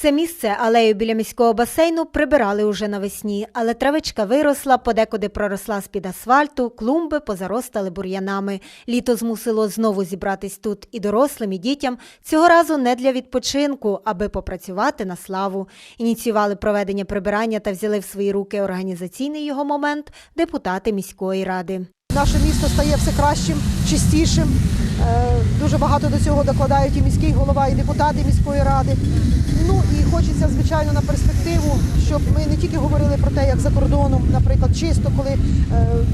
Це місце алею біля міського басейну прибирали уже навесні, але травичка виросла, подекуди проросла з-під асфальту, клумби позаростали бур'янами. Літо змусило знову зібратись тут і дорослим, і дітям. Цього разу не для відпочинку, аби попрацювати на славу. Ініціювали проведення прибирання та взяли в свої руки організаційний його момент депутати міської ради. Наше місто стає все кращим, чистішим. Е, Дуже багато до цього докладають і міський голова, і депутати міської ради. Ну і хочеться, звичайно, на перспективу, щоб ми не тільки говорили про те, як за кордоном, наприклад, чисто, коли е,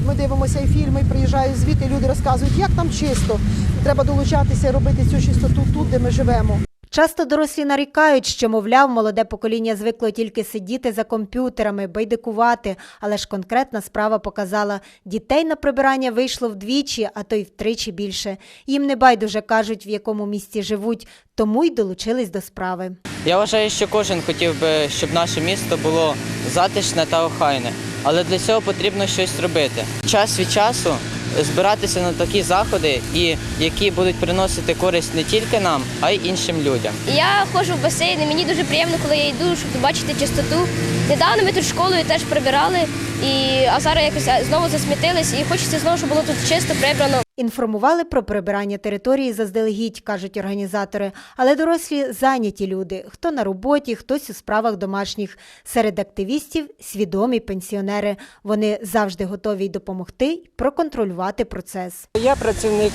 ми дивимося і фільми, і приїжджають звідти, люди розказують, як там чисто. Треба долучатися і робити цю чистоту тут, де ми живемо. Часто дорослі нарікають, що, мовляв, молоде покоління звикло тільки сидіти за комп'ютерами, байдикувати, але ж конкретна справа показала, дітей на прибирання вийшло вдвічі, а то й втричі більше. Їм не байдуже кажуть, в якому місті живуть, тому й долучились до справи. Я вважаю, що кожен хотів би, щоб наше місто було затишне та охайне, але для цього потрібно щось робити. Час від часу збиратися на такі заходи, і які будуть приносити користь не тільки нам, а й іншим людям. Я ходжу в басейн, і мені дуже приємно, коли я йду, щоб бачити чистоту. Недавно ми тут школою теж прибирали, і, а зараз якось знову засмітились, і хочеться знову, щоб було тут чисто прибрано. Інформували про прибирання території заздалегідь, кажуть організатори, але дорослі зайняті люди, хто на роботі, хтось у справах домашніх. Серед активістів свідомі пенсіонери. Вони завжди готові допомогти, й проконтролювати процес. Я працівник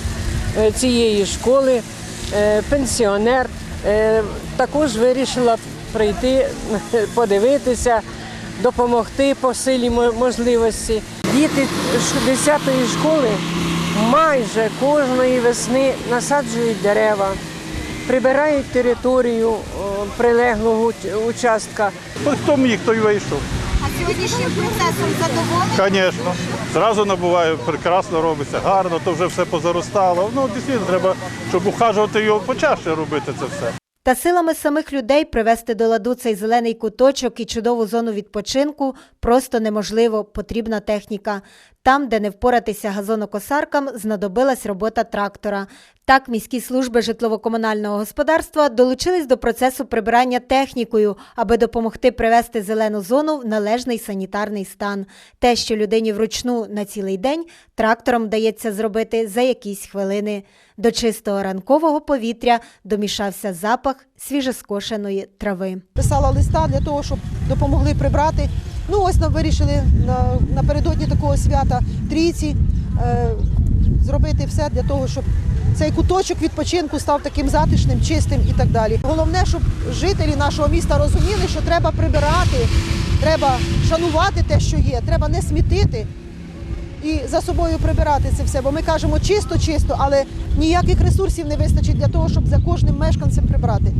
е, цієї школи, е, пенсіонер. Е, Також вирішила прийти, подивитися, допомогти по силі можливості. Діти 10-ї школи майже кожної весни насаджують дерева, прибирають територію о, прилеглого участка. Хто міг, той вийшов. А сьогоднішнім процесом задоволений? Звісно. Зразу набуває, прекрасно робиться, гарно, то вже все позаростало. Ну, дійсно, треба, щоб ухажувати його почаще робити це все. Та силами самих людей привести до ладу цей зелений куточок і чудову зону відпочинку просто неможливо, потрібна техніка. Там, де не впоратися газонокосаркам, знадобилась робота трактора. Так, міські служби житлово-комунального господарства долучились до процесу прибирання технікою, аби допомогти привести зелену зону в належний санітарний стан. Те, що людині вручну на цілий день, трактором вдається зробити за якісь хвилини. До чистого ранкового повітря домішався запах свіжоскошеної трави. Писала листа для того, щоб допомогли прибрати. Ну ось нам вирішили на, напередодні такого свята трійці е, зробити все для того, щоб цей куточок відпочинку став таким затишним, чистим і так далі. Головне, щоб жителі нашого міста розуміли, що треба прибирати, треба шанувати те, що є, треба не смітити і за собою прибирати це все. Бо ми кажемо чисто, чисто, але ніяких ресурсів не вистачить для того, щоб за кожним мешканцем прибрати.